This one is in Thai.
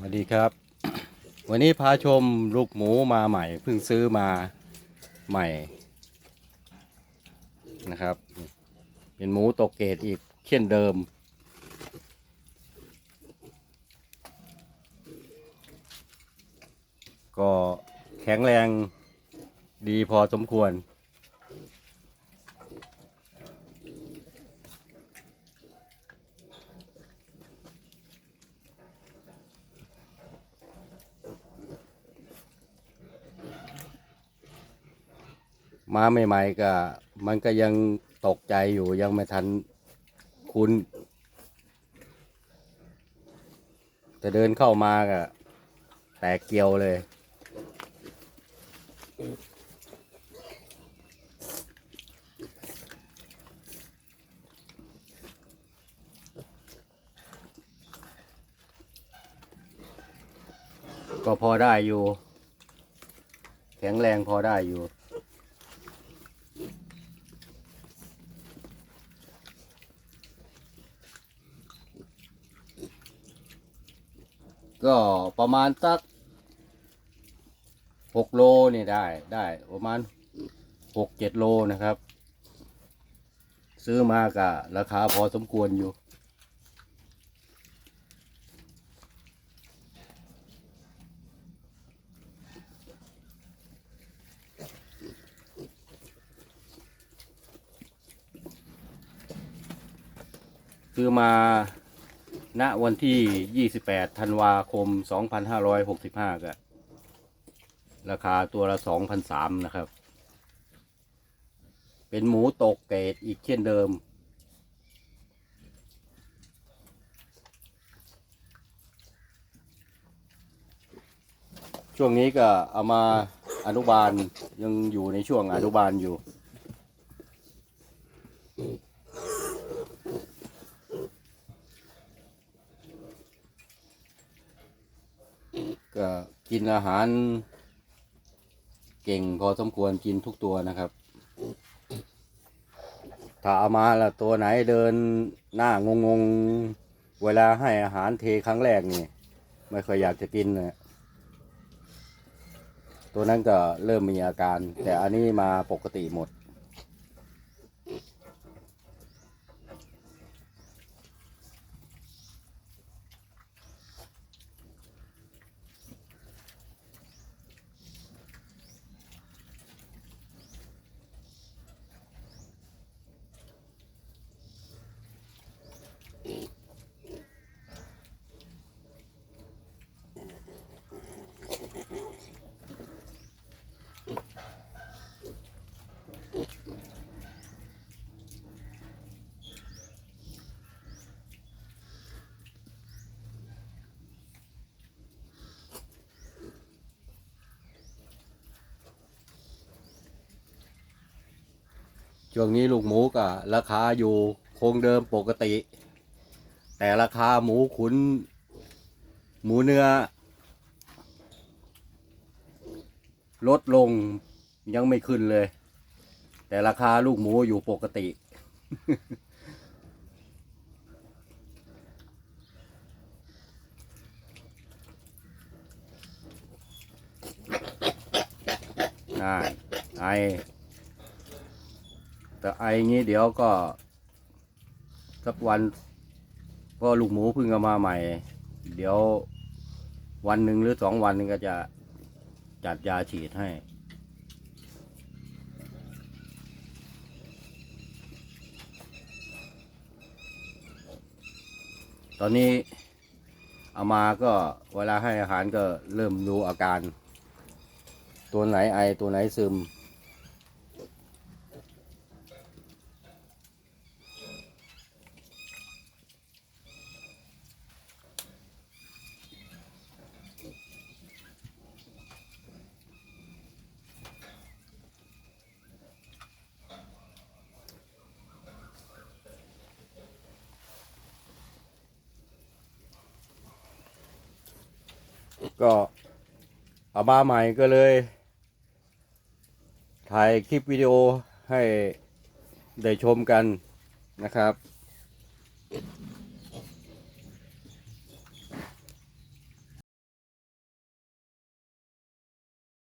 สวัสดีครับ วันนี้พาชมลูกหมูมาใหม่เพิ่งซื้อมาใหม่นะครับ เป็นหมูตกเกรดอีกเช่นเดิม ก็แข็งแรงดีพอสมควร มาใหม่ๆก็ มันก็ยังตกใจอยู่ยังไม่ทันคุ้นจะเดินเข้ามาก็แตกเกียวเลยก็พอได้อยู่ แข็งแรงพอได้อยู่ ก็ประมาณสักหกโลนี่ได้ได้ประมาณหกเจ็ดโลนะครับ ซื้อมากะราคาพอสมควรอยู่ ซื้อมา ณวันที่ 28 ธันวาคม 2565ก็ราคาตัวละ 2,003นะครับ เป็นหมูตกเกรดอีกเช่นเดิม ช่วงนี้ก็เอามาอนุบาลยังอยู่ในช่วงอนุบาลอยู่ ก็กินอาหาร เก่งพอสมควรกินทุกตัวนะครับถ้าเอามาละตัวไหนเดินหน้างงงๆเวลาให้อาหารเทครั้งแรกนี่ ไม่ค่อยอยากจะกินเลยตัวนั้นก็เริ่มมีอาการ แต่อันนี้มาปกติหมด ช่วงนี้ลูกหมูก็ราคาอยู่คงเดิมปกติ แต่ราคาหมูขุน หมูเนื้อ ลดลงยังไม่ขึ้นเลย แต่ราคาลูกหมูอยู่ปกติน่าไอ แต่ไองี้เดี๋ยวก็สักวันเพราะลูกหมูเพิ่งเอามาใหม่ เดี๋ยววันหนึ่งหรือสองวันนึงก็จะจัดยาฉีดให้ ตอนนี้เอามาก็เวลาให้อาหารก็เริ่มดูอาการ ตัวไหนไอตัวไหนซึม ก็เอามาใหม่ก็เลย ถ่ายคลิปวิดีโอให้ได้ชมกันนะครับ